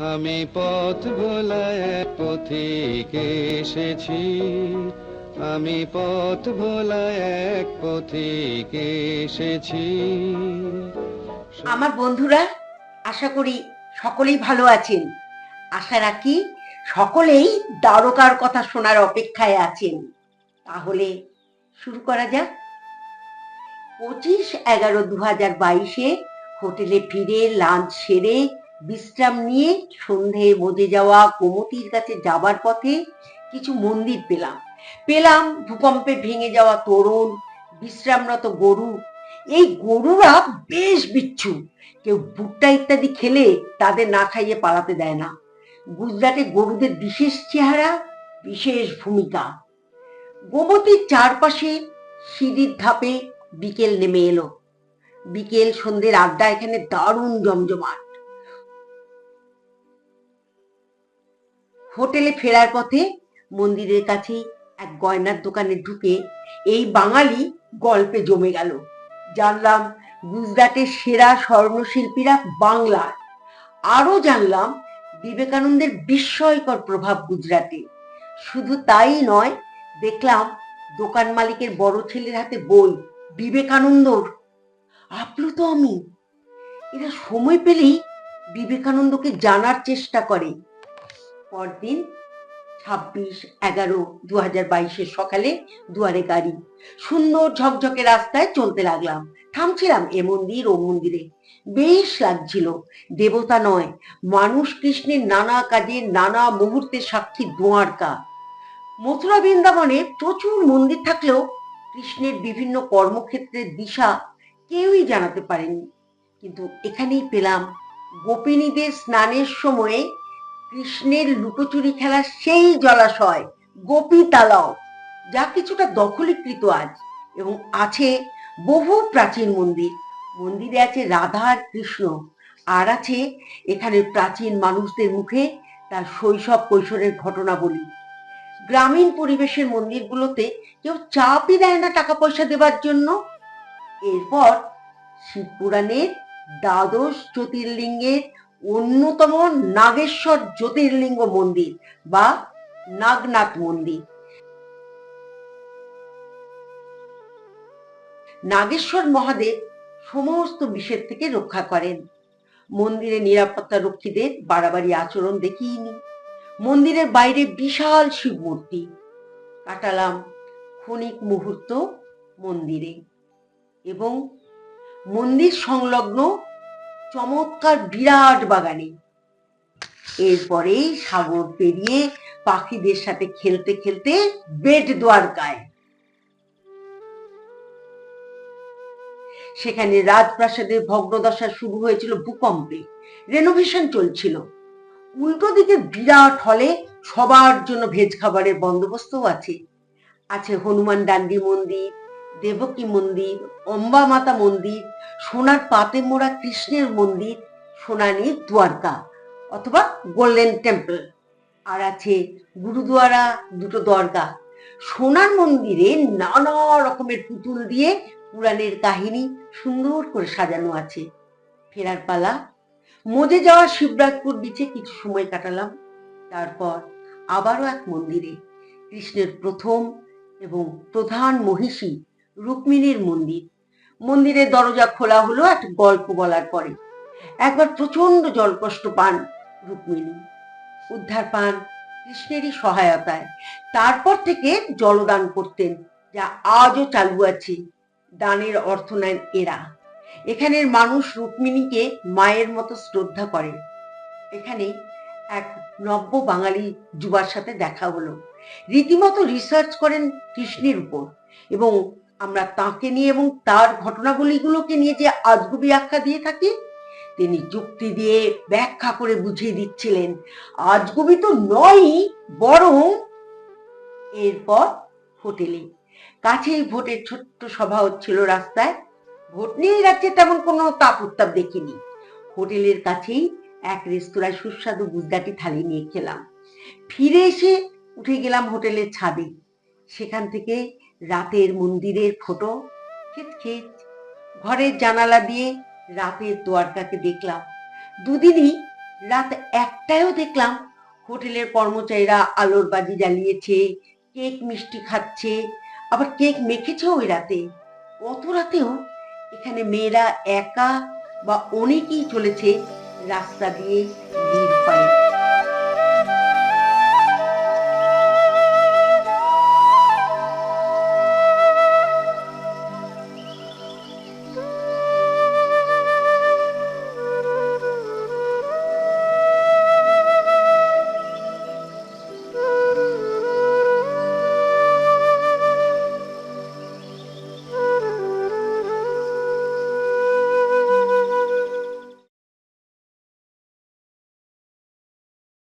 আমি পথ ভোলায় পথিক এসেছি। আমি পথ ভোলায় এক পথিক এসেছি। আমার বন্ধুরা, আশা করি সকলেই ভালো আছেন। আশা রাখি সকলেই দ্বারকার কথা শোনার অপেক্ষায় আছেন। তাহলে শুরু করা যাক। পঁচিশ এগারো দু হাজার বাইশে হোটেলে ফিরে, লাঞ্চ সেরে বিশ্রাম নিয়ে সন্ধে মজে যাওয়া গোমতির কাছে যাবার পথে কিছু মন্দির পেলাম। পেলাম ভূকম্পে ভেঙে যাওয়া তরুণ, বিশ্রামরত গরু। এই গরুরা বেশ বিচ্ছু। কেউ ভুট্টা ইত্যাদি খেলে তাদের না খাইয়ে পালাতে দেয় না। গুজরাটে গরুদের বিশেষ চেহারা, বিশেষ ভূমিকা। গোমতীর চারপাশে সিঁড়ির ধাপে বিকেল নেমে এলো। বিকেল সন্ধ্যের আড্ডা এখানে দারুণ জমজমাট। হোটেলে ফেরার পথে মন্দিরের কাছে এক গয়নার দোকানে ঢুকে এই বাঙালি গল্পে জমে গেল। জানলাম গুজরাটের সেরা স্বর্ণশিল্পীরা বাংলার আরও জানলাম বিবেকানন্দের বিস্ময়কর প্রভাব গুজরাটে। শুধু তাই নয়, দেখলাম দোকান মালিকের বড় ছেলের হাতে বই, বিবেকানন্দর। আপ্লুত আমি। এরা সময় পেলেই বিবেকানন্দকে জানার চেষ্টা করে। পরদিন ছাব্বিশ এগারো দু হাজার বাইশের সকালে দুয়ারে গাড়ি সুন্দর ঝকঝকে রাস্তায় চলতে লাগলাম। থামছিলাম এ মন্দির ও মন্দিরে। বেশ লাগছিল। দেবতা নয়, মানুষ কৃষ্ণের নানা কাজে, নানা মুহূর্তের সাক্ষী দোয়ারকা। মথুরা বৃন্দাবনে প্রচুর মন্দির থাকলেও কৃষ্ণের বিভিন্ন কর্মক্ষেত্রের দিশা কেউই জানাতে পারেনি। কিন্তু এখানেই পেলাম। গোপিনীদের স্নানের সময়ে কৃষ্ণের লুকোচুরি খেলা সেই জলাশয় গোপী তালাও যা কিছুটা দখলীকৃত আজ এবং আছে বহু প্রাচীন মন্দির। মন্দিরে আছে রাধা আর কৃষ্ণ, আর আছে এখানে প্রাচীন মানুষদের মুখে তার শৈশব কৈশোরের ঘটনা বলি। গ্রামীণ পরিবেশের মন্দিরগুলোতে কেউ চাপই দেয় না টাকা পয়সা দেবার জন্য। এরপর শিবপুরাণের দ্বাদশ জ্যোতির্লিঙ্গের অন্যতম নাগেশ্বর জ্যোতির্লিঙ্গ মন্দির বা নাগনাথ মন্দির। নাগেশ্বর মহাদেব সমস্ত বিষের থেকে রক্ষা করেন। মন্দিরে নিরাপত্তা রক্ষীদের বাড়াবাড়ি আচরণ দেখিইনি মন্দিরের বাইরে বিশাল শিব মূর্তি। কাটালাম ক্ষণিক মুহূর্ত মন্দিরে। এবং মন্দির সংলগ্ন চমৎকার বিরাট বাগানে। এরপরেই সাগর পেরিয়ে পাখিদের সাথে খেলতে খেলতে বেট দ্বারকায়। সেখানে রাজপ্রাসাদের ভগ্নদশা শুরু হয়েছিল ভূকম্পে। রেনোভেশন চলছিল। উল্টো দিকে বিরাট হলে সবার জন্য ভেজ খাবারের বন্দোবস্তও আছে। আছে হনুমান ডান্ডি মন্দির দেবকী মন্দির অম্বা মাতা মন্দির, সোনার পাতে মোড়া কৃষ্ণের মন্দির সোনানি দ্বারকা অথবা গোল্ডেন টেম্পল। আর আছে গুরুদুয়ারা দুটো দরগা সোনার মন্দিরে নানা রকমের পুতুল দিয়ে পুরাণের কাহিনী সুন্দর করে সাজানো আছে। ফেরার পালা। মজে যাওয়া শিবরাজপুর বিচে কিছু সময় কাটালাম। তারপর আবারও এক মন্দিরে। কৃষ্ণের প্রথম এবং প্রধান মহিষী রুক্মিণীর মন্দির। মন্দিরের দরজা খোলা হলো এক গল্প বলার পরে। একবার প্রচণ্ড জলকষ্ট পান রুক্মিণী। উদ্ধার পান কৃষ্ণেরই সহায়তায়। তারপর থেকে জলদান করতেন, যা আজও চালু আছে দানের অর্থ নেন এরা। এখানের মানুষ রুক্মিণীকে মায়ের মতো শ্রদ্ধা করে। এখানে এক নব্য বাঙালি যুবার সাথে দেখা হলো। রীতিমতো রিসার্চ করেন কৃষ্ণের উপর এবং আমরা তাকে নিয়ে এবং তার ঘটনাবলীগুলোকে নিয়ে যে আজগুবি আখ্যা দিয়ে থাকি, তিনি যুক্তি দিয়ে ব্যাখ্যা করে বুঝিয়ে দিচ্ছিলেন। আজগুবি তো নয়ই, বরং এরপর হোটেলে কাছেই ভোটের ছোট্ট সভা হচ্ছিল রাস্তায়। ভোট নিয়ে যাচ্ছে তেমন কোনো তাপ উত্তাপ দেখিনি। হোটেলের কাছেই এক রেস্তোরাঁয় সুস্বাদু গুজরাটি থালি নিয়ে খেলাম। ফিরে এসে উঠে গেলাম হোটেলের ছাদে। সেখান থেকে রাতের মন্দিরের ফটো খেত খেত ঘরের জানালা দিয়ে রাতের দোয়ারকাকে দেখলাম। দুদিনই রাত একটায়ও দেখলাম হোটেলের কর্মচারীরা আলোর বাজি জ্বালিয়েছে, কেক মিষ্টি খাচ্ছে, আবার কেক মেখেছে ওই রাতে। অত রাতেও এখানে মেয়েরা একা বা অনেকেই চলেছে রাস্তা দিয়ে ভিড় পায়ে।